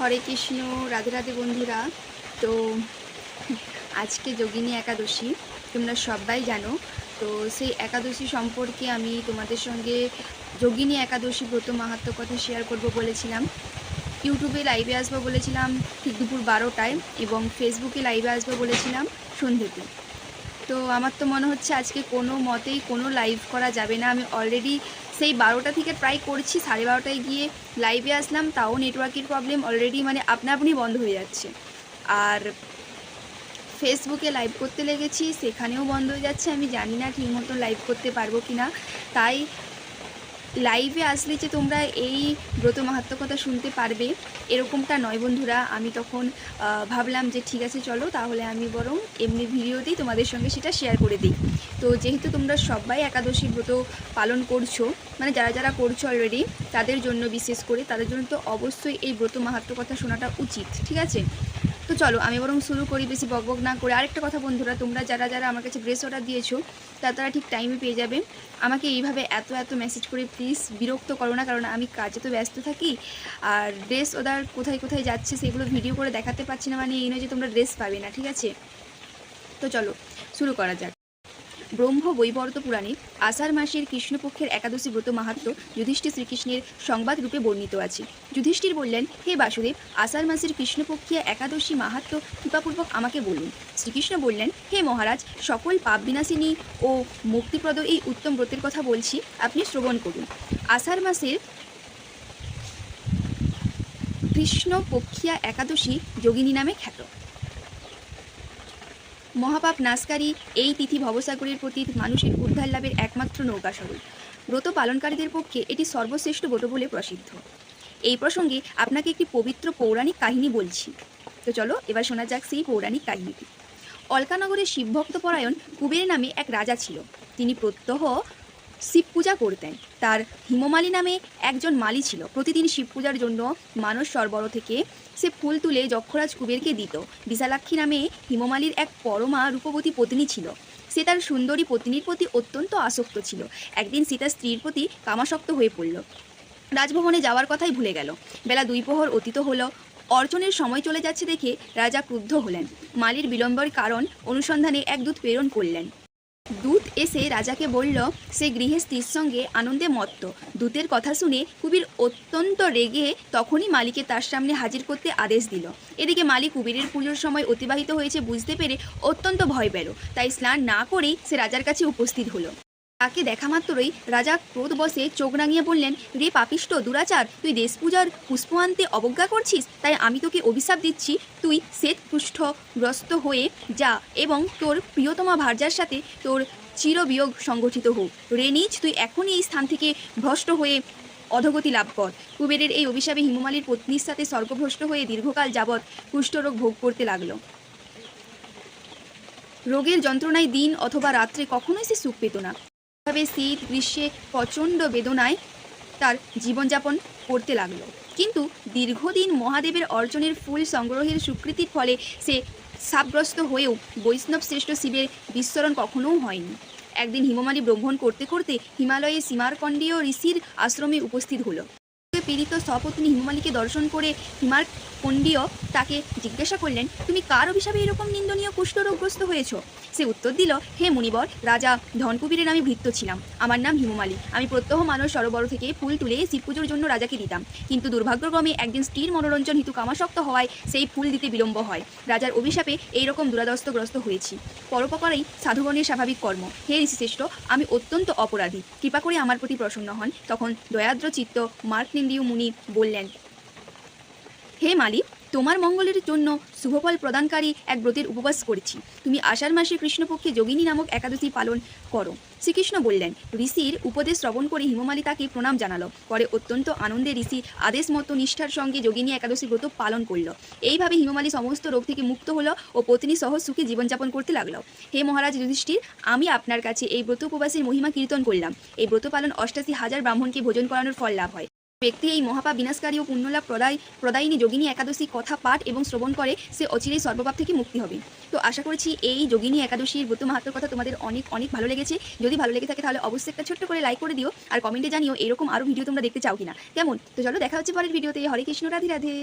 হরে কৃষ্ণ, রাধে রাধে বন্ধুরা। তো আজকে যোগিনী একাদশী, তোমরা সবাই জানো। তো সেই একাদশী সম্পর্কে আমি তোমাদের সঙ্গে যোগিনী একাদশী ব্রত মাহাত্ম কথা শেয়ার করব বলেছিলাম। ইউটিউবে লাইভে আসব বলেছিলাম, ঠিক দুপুর বারোটায়, এবং ফেসবুকে লাইভে আসব বলেছিলাম, সন্ধ্যেতে। তো আমার তো মনে হচ্ছে আজকে কোনো মতেই কোনো লাইভ করা যাবে না। আমি অলরেডি সেই বারোটা থেকে প্রায় করছি, সাড়ে বারোটায় গিয়ে লাইভে আসলাম, তাও নেটওয়ার্কের প্রবলেম অলরেডি মানে আপনা আপনি বন্ধ হয়ে যাচ্ছে। আর ফেসবুকে লাইভ করতে লেগেছি, সেখানেও বন্ধ হয়ে যাচ্ছে, আমি জানি না ঠিক মতো লাইভ করতে পারব কি না তাই লাইভে আসলে যে তোমরা এই ব্রত মাহাত্ম কথা শুনতে পারবে, এরকমটা নয় বন্ধুরা। আমি তখন ভাবলাম যে ঠিক আছে, চলো তাহলে আমি বরং এমনি ভিডিওতেই তোমাদের সঙ্গে সেটা শেয়ার করে দিই। তো যেহেতু তোমরা সবাই একাদশী ব্রত পালন করছ মানে যারা যারা করছ অলরেডি তাদের জন্য বিশেষ করে তাদের জন্য তো অবশ্যই এই ব্রত মাহাত্ম কথা শোনাটা উচিত, ঠিক আছে? তো চলো, আমি বরং শুরু করি, বেশি বক বক না করে। আরেকটা কথা বন্ধুরা, তোমরা যারা যারা আমার কাছে ড্রেস অর্ডার দিয়েছ, তা তারা ঠিক টাইমে পেয়ে যাবে। আমাকে এইভাবে এত এত মেসেজ করে প্লিজ বিরক্ত করো না, কারণ আমি কাজে তো ব্যস্ত থাকি। আর ড্রেস অর্ডার কোথায় কোথায় যাচ্ছে সেগুলো ভিডিও করে দেখাতে পারছি না মানে এই নয় যে তোমরা ড্রেস পাবে না, ঠিক আছে? তো চলো, শুরু করা যাক। ব্রহ্ম বৈবর্ত পুরাণে আষাঢ় মাসের কৃষ্ণপক্ষের একাদশী ব্রত মাহাত্ম যুধিষ্ঠির শ্রীকৃষ্ণের সংবাদ রূপে বর্ণিত আছে। যুধিষ্ঠির বললেন, হে বাসুদেব, আষাঢ় মাসের কৃষ্ণপক্ষীয় একাদশী মাহাত্ম কৃপাপূর্বক আমাকে বলুন। শ্রীকৃষ্ণ বললেন, হে মহারাজ, সকল পাপ বিনাশিনী ও মুক্তিপ্রদ এই উত্তম ব্রতের কথা বলছি, আপনি শ্রবণ করুন। আষাঢ় মাসের কৃষ্ণপক্ষিয়া একাদশী যোগিনী নামে খ্যাত। মহাপাপ নাসকারী এই তিথি ভবসাগরের প্রতি মানুষের উদ্ধার লাভের একমাত্র নৌকা স্বরূপ ব্রত পালনকারীদের পক্ষে এটি সর্বশ্রেষ্ঠ ব্রত বলে প্রসিদ্ধ। এই প্রসঙ্গে আপনাকে একটি পবিত্র পৌরাণিক কাহিনী বলছি। তো চলো, এবার শোনা যাক সেই পৌরাণিক কাহিনীটি। অলকানগরের শিবভক্ত পরায়ণ কুবের নামে এক রাজা ছিল। তিনি প্রত্যহ শিব পূজা করতেন। তার হিমমালী নামে একজন মালি ছিল। প্রতিদিন শিব পূজার জন্য মানস সরবরাহ থেকে সে ফুল তুলে যক্ষরাজ কুবেরকে দিত। বিশালাক্ষী নামে হিমমালির এক পরমা রূপবতী পত্নী ছিল। সে তার সুন্দরী পত্নীর প্রতি অত্যন্ত আসক্ত ছিল। একদিন সীতা স্ত্রীর প্রতি কামাসক্ত হয়ে পড়ল। রাজভবনে যাওয়ার কথাই ভুলে গেল। বেলা দুই প্রহর অতীত হলো। অর্জনের সময় চলে যাচ্ছে দেখে রাজা ক্রুদ্ধ হলেন। মালির বিলম্বের কারণ অনুসন্ধানে এক দূত প্রেরণ করলেন। দূত এসে রাজাকে বলল, সে গৃহে স্ত্রীর সঙ্গে আনন্দে মত্ত। দূতের কথা শুনে কুবির অত্যন্ত রেগে তখনই মালিকে তার সামনে হাজির করতে আদেশ দিল। এদিকে মালিক কুবিরের পুজোর সময় অতিবাহিত হয়েছে বুঝতে পেরে অত্যন্ত ভয় পেল। তাই স্নান না করেই সে রাজার কাছে উপস্থিত হলো। তাকে দেখা মাত্রই রাজা ক্রোধ বসে চোখ রাঙিয়ে বললেন, রে পাপিষ্ট দুরাচার, তুই দেশ পূজার পুষ্প আনতে অবজ্ঞা করছিস? তাই আমি তোকে অভিশাপ দিচ্ছি। তুই শ্বেত পৃষ্ঠগ্রস্ত হয়ে যা এবং তোর প্রিয়তমা ভার্যার সাথে তোর চিরবিয়োগ সংগঠিত হোক। রে নিজ তুই এখনই এই স্থান থেকে ভ্রষ্ট হয়ে অধগতি লাভ কর। কুবেরের এই অভিশাপে হিমমালির পত্নীর সাথে স্বর্গভ্রষ্ট হয়ে দীর্ঘকাল যাবৎ কুষ্ঠরোগ ভোগ করতে লাগল। রোগের যন্ত্রণায় দিন অথবা রাত্রে কখনোই সে সুখ পেত না। তবে শীত, গ্রীষ্মে প্রচণ্ড বেদনায় তার জীবনযাপন করতে লাগল। কিন্তু দীর্ঘদিন মহাদেবের অর্জনের ফুল সংগ্রহের স্বীকৃতির ফলে সে সাপগ্রস্ত হয়েও বৈষ্ণব শ্রেষ্ঠ শিবের বিস্মরণ কখনো হয়নি। একদিন হিমমালী ব্রহ্মণ করতে করতে হিমালয়ে সীমারকণ্ডীয় ঋষির আশ্রমে উপস্থিত হলো। পীড়িত সপত্নী হিমমালীকে দর্শন করে হিমারকণ্ডীয় তাকে জিজ্ঞাসা করলেন, তুমি কার অভিশাপে এরকম নিন্দনীয় কুষ্ঠরোগগ্রস্ত হয়েছ? সে উত্তর দিল, হে মুনিবর, রাজা ধনকুবীরের আমি ভৃত্য ছিলাম। আমার নাম হিমমালী আমি প্রত্যহ মানস সরোবর থেকে ফুল তুলে শিব পুজোর জন্য রাজাকে দিতাম। কিন্তু দুর্ভাগ্যক্রমে একদিন স্ত্রীর মনোরঞ্জন হেতু কামাসক্ত হওয়ায় সেই ফুল দিতে বিলম্ব হয়। রাজার অভিশাপে এইরকম দুরাদস্তগ্রস্ত হয়েছি। পরোপকারেই সাধুগণের স্বাভাবিক কর্ম। হে ঋষিশ্রেষ্ঠ, আমি অত্যন্ত অপরাধী। কৃপা করে আমার প্রতি প্রসন্ন হন। তখন দয়াদ্র চিত্ত মার্কনিন্দীয় মুনি বললেন, হে মালিক, তোমার মঙ্গলের জন্য শুভফল প্রদানকারী এক ব্রতের উপবাস করেছি। তুমি আষাঢ় মাসে কৃষ্ণপক্ষে যোগিনী নামক একাদশী পালন করো। শ্রীকৃষ্ণ বললেন, ঋষির উপদেশ শ্রবণ করে হিমমালী তাকে প্রণাম জানালো। পরে অত্যন্ত আনন্দে ঋষি আদেশ মতো নিষ্ঠার সঙ্গে যোগিনী একাদশী ব্রত পালন করল। এইভাবে হিমমালী সমস্ত রোগ থেকে মুক্ত হলো ও পত্নী সহ সুখে জীবনযাপন করতে লাগল। হে মহারাজ যুধিষ্ঠির, আমি আপনার কাছে এই ব্রত উপবাসের মহিমা কীর্তন করলাম। এই ব্রত পালন অষ্টাশি হাজার ব্রাহ্মণকে ভোজন করানোর ফল লাভ হয়। ব্যক্তি এই মহাপা বিনাশকারী ও পুণ্যলাভ প্রদায়, প্রদায়িনী যোগিনী একাদশী কথা পাঠ এবং শ্রবণ করে সে অচিরেই সর্বপাপ থেকে মুক্তি হবে। তো আশা করছি এই যোগিনী একাদশীর ব্রত মাহাত্মর কথা তোমাদের অনেক অনেক ভালো লেগেছে। যদি ভালো লেগে থাকে তাহলে অবশ্যই একটা ছোট্ট করে লাইক করে দিও আর কমেন্টে জানিও এরকম আরও ভিডিও তোমরা দেখতে চাও কিনা। কেমন? তো চলো দেখা হচ্ছে পরের ভিডিওতে হরে কৃষ্ণ, রাধে রাধে।